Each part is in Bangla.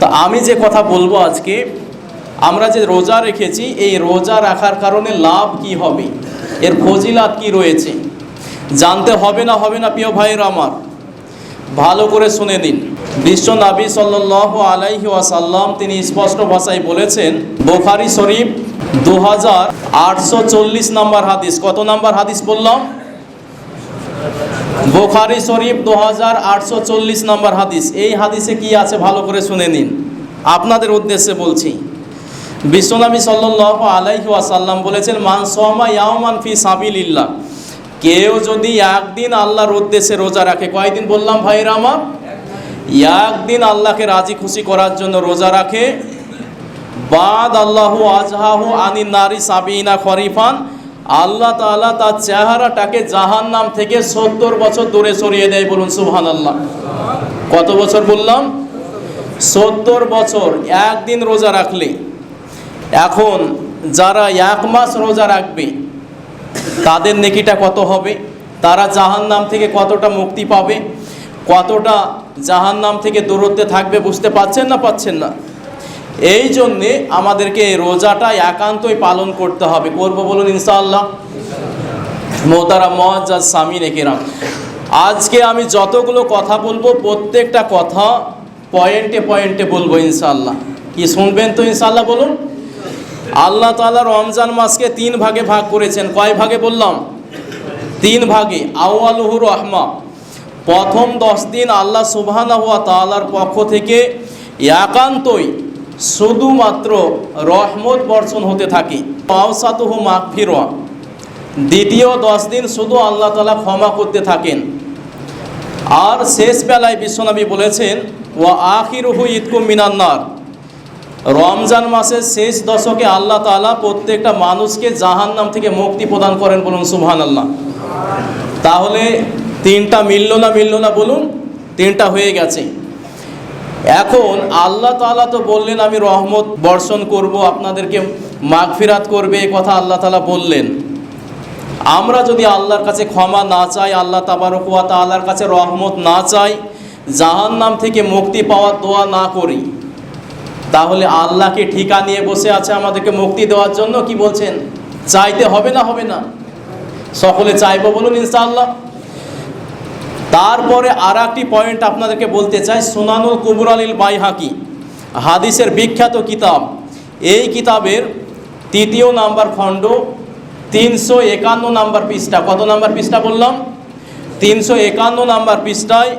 তো আমি যে কথা বলব আজকে, আমরা যে রোজা রেখেছি, এই রোজা রাখার কারণে লাভ কি হবে? এর ফজিলাত কি রয়েছে? জানতে হবে না হবে না, প্রিয় ভাইয়ের আমার। ভালো করে শুনে দিন বিশ্ব নাবী সাল্লাহ আলাইহি ওয়াসাল্লাম তিনি স্পষ্ট ভাষায় বলেছেন, বোখারি শরীফ দু হাজার আটশো চল্লিশ নম্বর হাদিস। কত নম্বর হাদিস বললাম? বোখারি শরীফ দু হাজার আটশো চল্লিশ নম্বর হাদিস। এই হাদিসে কি আছে ভালো করে শুনে নিন। আপনাদের উদ্দেশ্যে বলছি, বিশ্বনবী সাল্লাহ আলাইহি ওয়াসাল্লাম বলেছেন, মান সোমা ইয়াওমান ফি সাবিলিল্লাহ। কেউ যদি একদিন আল্লাহর উদ্দেশ্যে রোজা রাখে, কয়দিন বললাম ভাইরা আমার? একদিন আল্লাহকে রাজি খুশি করার জন্য রোজা রাখে। বাদ আল্লাহু আজহাহু আনি নারী সাবিনা খরিফান। আল্লাহ তাআলা তার চেহারাটাকে জাহান্নাম থেকে সত্তর বছর দূরে সরিয়ে দেয় বলুন সুবহান আল্লাহ কত বছর বললাম? সত্তর বছর, একদিন রোজা রাখলে। এখন যারা এক মাস রোজা রাখবে, তাদের নেকিটা কত হবে? তারা জাহান্নাম থেকে কতটা মুক্তি পাবে? কতটা জাহান্নাম থেকে দূরত্বে থাকবে বুঝতে পাচ্ছেন না পাচ্ছেন না? এই জন্যে আমাদেরকে রোজাটা একান্তই পালন করতে হবে। করব বলুন ইনশাআল্লাহ। মোতারা মহাজ সামিন একেরাম। আজকে আমি যতগুলো কথা বলব, প্রত্যেকটা কথা পয়েন্টে পয়েন্টে বলব ইনশাআল্লাহ। কি শুনবেন তো ইনশাআল্লাহ বলুন? আল্লাহ তাআলা রমজান মাসকে তিন ভাগে ভাগ করেছেন। কয় ভাগে বললাম? তিন ভাগে। আউয়ালুহু রহমা। প্রথম দশ দিন আল্লাহ তাআলার পক্ষ থেকে একান্তই শুধুমাত্র রহমত বর্ষণ হতে থাকে। পাওসাতুহু মাগফিরা। দ্বিতীয় দশ দিন শুধু আল্লাহ তাআলা ক্ষমা করতে থাকেন। আর শেষ বেলায় বিশ্বনবী বলেছেন ও আখিরুহু ইতকুম মিনান্নার রমজান মাসের শেষ দশকে আল্লাহ তাআলা প্রত্যেকটা মানুষকে জাহান্নাম থেকে মুক্তি প্রদান করেন বলুন সুবহান আল্লাহ তাহলে তিনটা মিলল না মিলল না বলুন, তিনটা হয়ে গেছে। এখন আল্লাহ তালা তো বললেন, আমি রহমত বর্ষণ করব, আপনাদেরকে মাগফিরাত করবে। এ কথা আল্লাহ তালা বললেন। আমরা যদি আল্লাহর কাছে ক্ষমা না চাই, আল্লাহ তাবারকুয়া তাআলার কাছে রহমত না চাই জাহান নাম থেকে মুক্তি পাওয়ার দোয়া না করি, তাহলে আল্লাহকে ঠিকা নিয়ে বসে আছে আমাদেরকে মুক্তি দেওয়ার জন্য কি বলছেন? চাইতে হবে না হবে না। সকলে চাইব বলুন ইনশাআল্লাহ। তারপরে আর একটি পয়েন্ট আপনাদেরকে বলতে চাই সুনানুল কুবুর আলীল বাইহাকি হাদিসের বিখ্যাত কিতাব। এই কিতাবের তৃতীয় নাম্বার খণ্ড তিনশো একান্ন নাম্বার পৃষ্ঠা। কত নাম্বার পৃষ্ঠা বললাম? তিনশো একান্ন নাম্বার পৃষ্ঠায়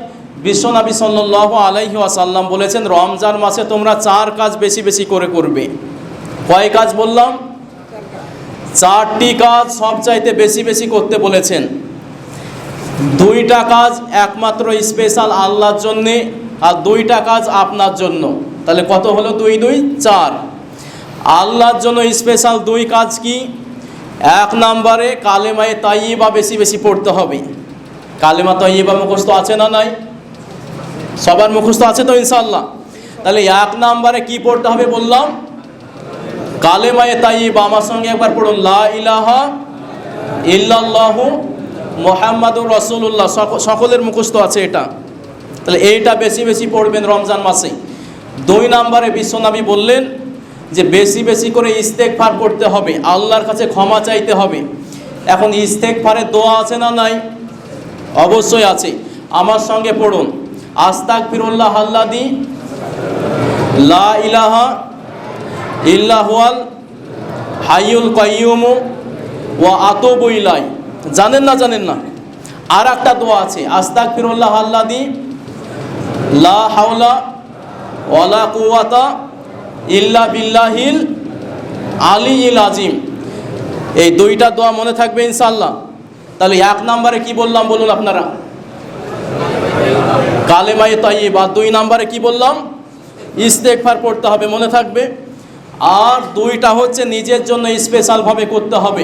বিশ্বনবী সাল্লাহ আলাইহি আসাল্লাম বলেছেন রমজান মাসে তোমরা চার কাজ বেশি বেশি করে করবে। কয় কাজ বললাম? চারটি কাজ সবচাইতে বেশি বেশি করতে বলেছেন। দুইটা কাজ একমাত্র স্পেশাল আল্লাহর জন্যে আর দুইটা কাজ আপনার জন্য। তাহলে কত হলো দুই দুই? চার। আল্লাহর জন্য স্পেশাল দুই কাজ কি? এক নম্বরে কালেমায়ে তাইবা বেশি বেশি পড়তে হবে। কালেমা তাইবা মুখস্থ আছে না নাই? সবার মুখস্থ আছে তো ইনশাল্লাহ তাহলে এক নম্বরে কি পড়তে হবে বললাম? কালেমায়ে তাইবা আমার সঙ্গে একবার পড়ুন, লা ইলাহা ইল্লাল্লাহু মোহাম্মদুর রসুল্লাহ সকলের মুখস্থ আছে এটা। তাহলে এইটা বেশি বেশি পড়বেন রমজান মাসে। দুই নম্বরে বিশ্বনবী বললেন যে বেশি বেশি করে ইস্তেকফার করতে হবে, আল্লাহর কাছে ক্ষমা চাইতে হবে। এখন ইস্তেকফারের দোয়া আছে না নাই? অবশ্যই আছে। আমার সঙ্গে পড়ুন। আস্তাক ফিরুল্লাহ আল্লাদি লা ইলাহা ইল্লাহুয়াল হাইয়ুল কাইয়ুমু ও আতবু জানেন না জানেন না। আর একটা দোয়া আছে আস্তাক ফিরুল্লাহ আল্লাদি লা হাওলা ওয়ালা কুয়াতা ইল্লা বিল্লাহিল আলী ইল আজিম এই দুইটা দোয়া মনে থাকবে ইনশাল্লাহ তাহলে এক নম্বরে কি বললাম বলুন আপনারা? কালেমায়ে তাইবা দুই নম্বরে কি বললাম? ইস্তেকফার পড়তে হবে, মনে থাকবে। আর দুইটা হচ্ছে নিজের জন্য স্পেশালভাবে করতে হবে।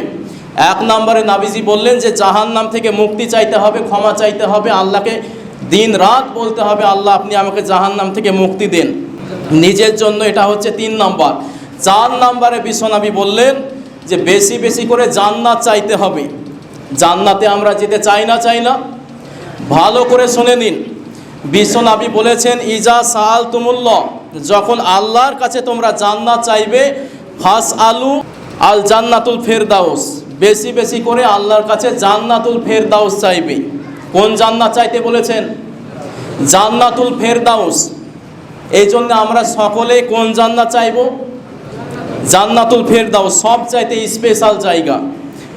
এক নম্বরে নাবিজি বললেন যে জাহান নাম থেকে মুক্তি চাইতে হবে, ক্ষমা চাইতে হবে, আল্লাহকে দিন রাত বলতে হবে, আল্লাহ আপনি আমাকে জাহান নাম থেকে মুক্তি দেন। নিজের জন্য এটা হচ্ছে তিন নম্বর। চার নাম্বারে বিশ্বনবী বললেন যে, বেশি বেশি করে জান্নাত চাইতে হবে। জান্নাতে আমরা যেতে চাই না চাই না। ভালো করে শুনে নিন। বিশ্বনবী বলেছেন, ইজা সাল তুমুল্লাহ যখন আল্লাহর কাছে তোমরা জান্নাত চাইবে ফাস আলু আল জান্নাতুল ফেরদাউস। বেশি বেশি করে আল্লাহর কাছে জান্নাতুল ফেরদাউস চাইবে। কোন জান্নাত চাইতে বলেছেন? জান্নাতুল ফেরদাউস। এই জন্য আমরা সকলে কোন জান্নাত চাইব? জান্নাতুল ফেরদাউস সব চাইতে স্পেশাল জায়গা।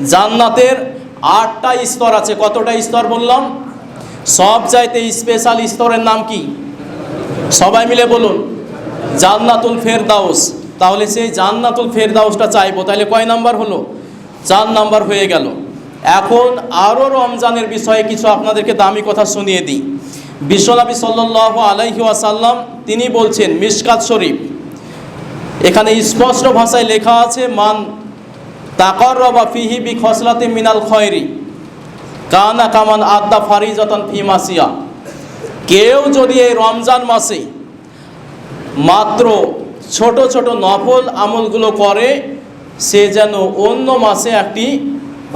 জান্নাতের আটটা স্তর আছে। কতটা স্তর বললাম? সব চাইতে স্পেশাল স্তরের নাম কি? সবাই মিলে বলুন। জান্নাতুল ফেরদাউস। তাহলে সেই জান্নাতুল ফেরদাউসটা চাইব। তাহলে কয় নাম্বার হলো? চার নাম্বার হয়ে গেল। এখন আরও রমজানের বিষয়ে কিছু আপনাদেরকে দামি কথা শুনিয়ে দিই। বিশ্বনবী সাল্লাহ আলাইহি ওয়াসাল্লাম তিনি বলছেন, মিশকাত শরীফ। এখানে স্পষ্ট ভাষায় লেখা আছে, মান তাকর বা ফিহি বি খসলাতে মিনাল খয়রি, কানা কামান আদ্দা ফারিজাতন ফি মাসিয়া। কেউ যদি এই রমজান মাসে মাত্র ছোট ছোট নফল আমলগুলো করে সে যেন অন্য মাসে একটি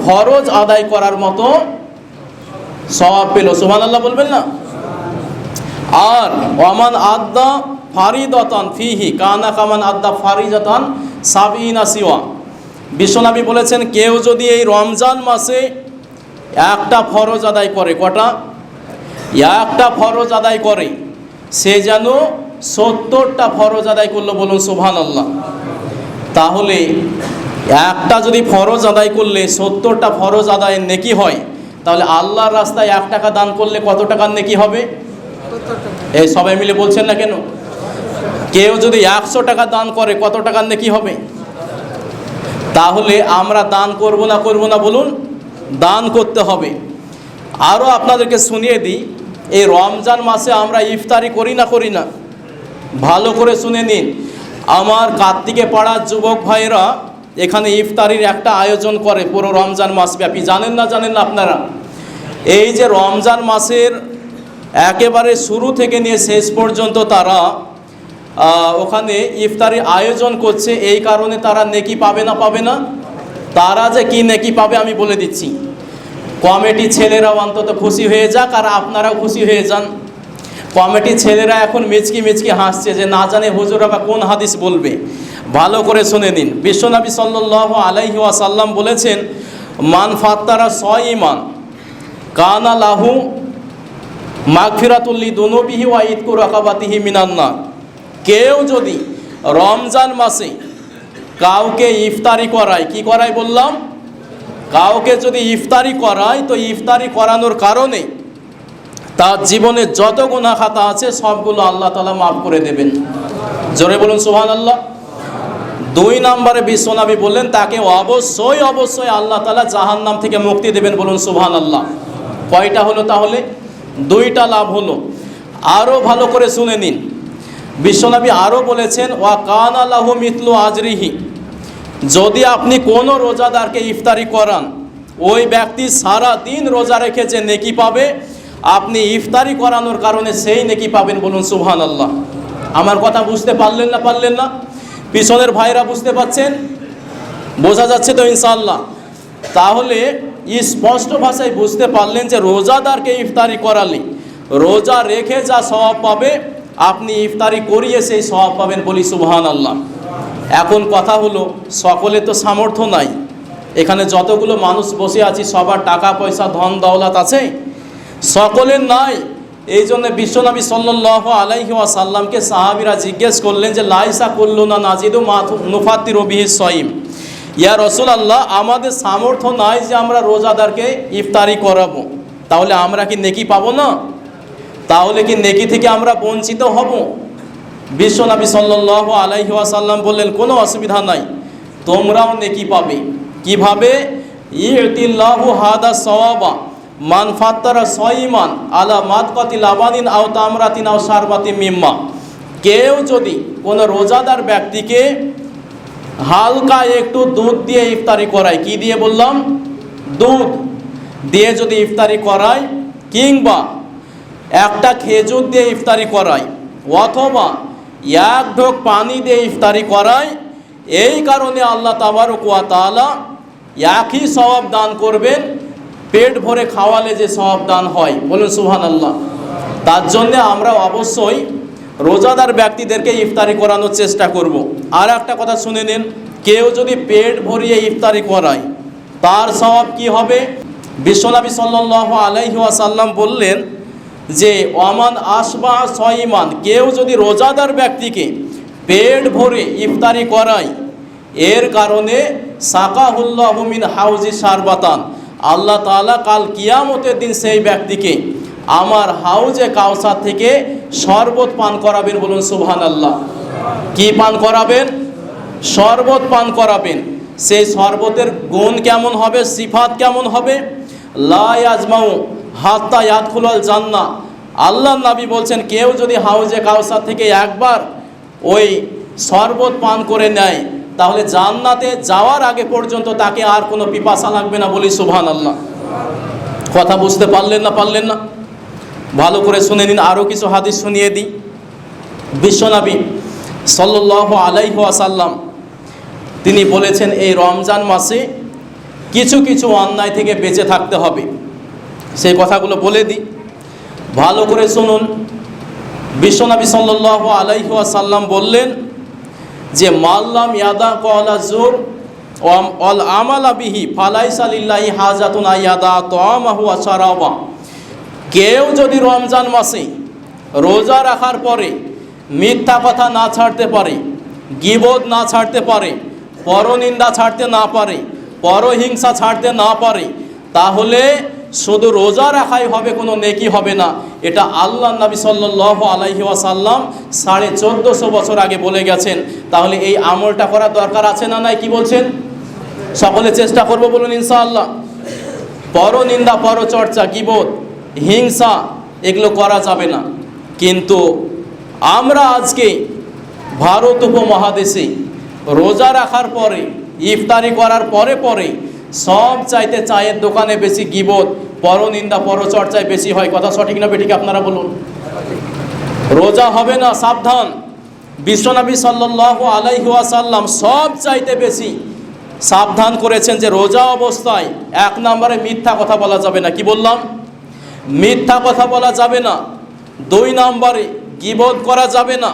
খরচ আদায় করার মতো স্বভাব পেল। সুমান আল্লাহ বলবেন না? আর ওয়ামান আদ্দা ফারিদতান ফিহি, কানা কামান আদ্দা ফারিজাতান সাবিনা সিওয়া। বিশ্বনবী বলেছেন, কেউ যদি এই রমজান মাসে একটা ফরজ আদায় করে, কটা? একটা ফরজ আদায় করে, সে যেন সত্তরটা ফরজ আদায় করল বলুন সুবহান আল্লাহ তাহলে একটা যদি ফরজ আদায় করলে সত্তরটা ফরজ আদায়ের নেকি হয়, তাহলে আল্লাহর রাস্তায় এক টাকা দান করলে কত টাকার নেকি হবে? এই সবাই মিলে বলছেন না কেন? কেউ যদি একশো টাকা দান করে, কত টাকার নেকি হবে? তাহলে আমরা দান করব না করব না বলুন, দান করতে হবে। আরও আপনাদেরকে শুনিয়ে দিই, এই রমজান মাসে আমরা ইফতারি করি না করি না, ভালো করে শুনে নিন। আমার কার্তিকে পাড়ার যুবক ভাইরা এখানে ইফতারির একটা আয়োজন করে পুরো রমজান মাস ব্যাপী। জানেন না জানেন না আপনারা? এই যে রমজান মাসের একেবারে শুরু থেকে নিয়ে শেষ পর্যন্ত তারা ওখানে ইফতারি আয়োজন করছে। এই কারণে তারা নেকি পাবে না পাবে না? তারা যে কি নেকি পাবে আমি বলে দিচ্ছি। কমিটি ছেলেরাও অন্তত খুশি হয়ে যাক আর আপনারাও খুশি হয়ে যান। কমিটি ছেলেরা এখন মিচকি মিচকি হাসছে যে না জানে হুজুর বা কোন হাদিস বলবে। ভালো করে শুনে নিন। বিশ্বনবী সাল্লাহ আলাইহি ওয়াসাল্লাম বলেছেন, মান ফাত্তারা ছয় ইমান কানা লাহু মাগফিরাতুল্লি দুনুবিহি ওয়া ইদকু রাকাবাতিহি মিনান্না কেউ যদি রমজান মাসে কাউকে ইফতারি করায়, কি করায় বললাম? কাউকে যদি ইফতারি করায়, তো ইফতারি করানোর কারণে তার জীবনে যত গুণা খাতা আছে, সবগুলো আল্লাহ তালা মাফ করে দেবেন। জোরে বলুন সুহান আল্লাহ দুই নম্বরে বিশ্বনবী বললেন, তাকে অবশ্যই অবশ্যই আল্লাহ তালা জাহান নাম থেকে মুক্তি দেবেন বলুন সুহান আল্লাহ কয়টা হলো তাহলে? দুইটা লাভ হলো। আরও ভালো করে শুনে নিন। বিশ্বনবী আরও বলেছেন, ওয়া কান আল্লাহ মিতলু আজরিহি। যদি আপনি কোনো রোজাদারকে ইফতারি করান, ওই ব্যক্তি সারা দিন রোজা রেখেছে, নেকি পাবে? আপনি ইফতারি করানোর কারণে সেই নেকি পাবেন বলুন সুবহান আল্লাহ আমার কথা বুঝতে পারলেন না পারলেন না? পিছনের ভাইরা বুঝতে পাচ্ছেন বোঝা যাচ্ছে তো ইনশাল্লাহ তাহলে স্পষ্ট ভাষায় বুঝতে পারলেন যে রোজাদারকে ইফতারি করালে রোজা রেখে যা স্বভাব পাবে, আপনি ইফতারি করিয়ে সেই স্বভাব পাবেন বলি সুবহান আল্লাহ এখন কথা হলো, সকলে তো সামর্থ্য নাই। এখানে যতগুলো মানুষ বসে আছি, সবার টাকা পয়সা ধন দৌলত আছে সকলের নাই এই জন্য বিশ্বনবী সাল্লাহ আলাইহি ওয়াসাল্লামকে সাহাবিরা জিজ্ঞেস করলেন যে, লাইসা করল না নাজিদু নুফাতি রবিহি সঈম। ইয়া রসুল আল্লাহ আমাদের সামর্থ্য নাই যে আমরা রোজাদারকে ইফতারি করাবো। তাহলে আমরা কি নেকি পাবো না? তাহলে কি নেকি থেকে আমরা বঞ্চিত হব? বিশ্বনবী সাল্লাহ আলাইহি ওয়াসাল্লাম বললেন, কোনো অসুবিধা নাই, তোমরাও নেকি পাবে। কীভাবে? ইতিল্লাহু হাদা সওয়াবা। মান ফাত্তারা সইমান আলা মাতকাতি লাবানিন আও তামরাতিন আও সারবাতি মিম্মা। কেউ যদি কোনো রোজাদার ব্যক্তিকে হালকা একটু দুধ দিয়ে ইফতারি করায়, কি দিয়ে বললাম? দুধ দিয়ে যদি ইফতারি করায় কিংবা একটা খেজুর দিয়ে ইফতারি করায় অথবা এক ঢোক পানি দিয়ে ইফতারি করায়, এই কারণে আল্লাহ তাবারক ওয়া তাআলা একই সওয়াব দান করবেন পেট ভরে খাওয়ালে যে সওয়াব দান হয়, বলুন সুবহান আল্লাহ তার জন্যে আমরা অবশ্যই রোজাদার ব্যক্তিদেরকে ইফতারি করানোর চেষ্টা করব। আর একটা কথা শুনে নিন, কেউ যদি পেট ভরিয়ে ইফতারি করায়, তার স্বভাব কি হবে? বিশ্বনবী সাল্লাহ আলাইহি ওয়াসাল্লাম বললেন যে অমান আসবা সইমান কেউ যদি রোজাদার ব্যক্তিকে পেট ভরে ইফতারি করায়, এর কারণে সাকাহুল্লাহমিন হাউজি সারবাতান আল্লাহ তাআলা কাল কিয়ামতের দিন সেই ব্যক্তিকে আমার হাউজে কাউসার থেকে শরবত পান করাবেন বলুন সুবহান আল্লাহ কি পান করাবেন? শরবত পান করাবেন। সেই শরবতের গুণ কেমন হবে? সিফাত কেমন হবে? লাই আজমাউ হাত্তা ইয়াদখুলাল জান্না। আল্লাহ নবী বলছেন, কেউ যদি হাউজে কাউসার থেকে একবার ওই শরবত পান করে নেয় তাহলে জান্নাতে যাওয়ার আগে পর্যন্ত তাকে আর কোনো পিপাসা লাগবে না বলি সুবহান আল্লাহ কথা বুঝতে পারলেন না পারলেন না? ভালো করে শুনে নিন আরও কিছু হাদিস শুনিয়ে দিই। বিশ্বনবী সাল্লাহ আলাইহ আসাল্লাম তিনি বলেছেন, এই রমজান মাসে কিছু কিছু অন্যায় থেকে বেঁচে থাকতে হবে। সেই কথাগুলো বলে দিই। ভালো করে শুনুন। বিশ্বনবী সাল্লাহ আলাইহ আসাল্লাম বললেন যে মাল্লাম ইয়াদা কলা জোর অল আমালা বিহি ফালাইসালিল্লাহি হাজাতুন আয়াদা তমাহু আশারাবা কেউ যদি রমজান মাসে রোজা রাখার পরে মিথ্যা কথা না ছাড়তে পারে গিবোধ না ছাড়তে পারে, পরনিন্দা ছাড়তে না পারে, পরহিংসা ছাড়তে না পারে, তাহলে শুধু রোজা রাখাই হবে, কোনো নেকি হবে না। এটা আল্লাহ নবী সাল্লাহ আলাইহি ওয়াসাল্লাম সাড়ে চোদ্দোশো বছর আগে বলে গেছেন। তাহলে এই আমলটা করার দরকার আছে না নাই, কি বলছেন? সকলে চেষ্টা করব বলুন ইনশাআল্লাহ। পরনিন্দা পরচর্চা কিবোধ হিংসা, এগুলো করা যাবে না। কিন্তু আমরা আজকে ভারত উপমহাদেশে রোজা রাখার পরে, ইফতারি করার পরে পরে সব চাইতে চায়ের দোকানে বেশি গিবোধ পরনিন্দা, পরচর্চায় বেশি হয়। কথা সঠিক না বেঠিক আপনারা বলুন। রোজা হবে না, সাবধান। বিশ্বনবী সাল্লাহ আলাইহাসাল্লাম সব চাইতে বেশি সাবধান করেছেন যে রোজা অবস্থায় এক নম্বরে মিথ্যা কথা বলা যাবে না। কি বললাম? মিথ্যা কথা বলা যাবে না। দুই নম্বরে গিবোধ করা যাবে না।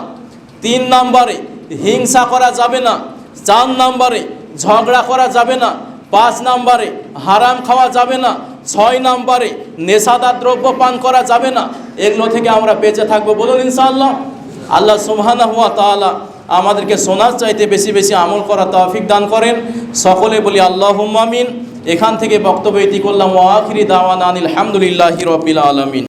তিন নম্বরে হিংসা করা যাবে না। চার নম্বরে ঝগড়া করা যাবে না। পাঁচ নম্বরে হারাম খাওয়া যাবে না, ছয় নম্বরে নেশাদার দ্রব্য পান করা যাবে না, এগুলো থেকে আমরা বেঁচে থাকব বলুন ইনশাআল্লাহ। আল্লাহ সুবহানাহু হুয়া তাআলা আমাদেরকে সোনার চাইতে বেশি বেশি আমল করা তৌফিক দান করেন। সকলে বলি আল্লাহ আমিন। এখান থেকে বক্তব্য ইতি করলাম। ওয়াখিরি দাওয়ান আনিল হামদুলিল্লাহি রবিল আলমিন।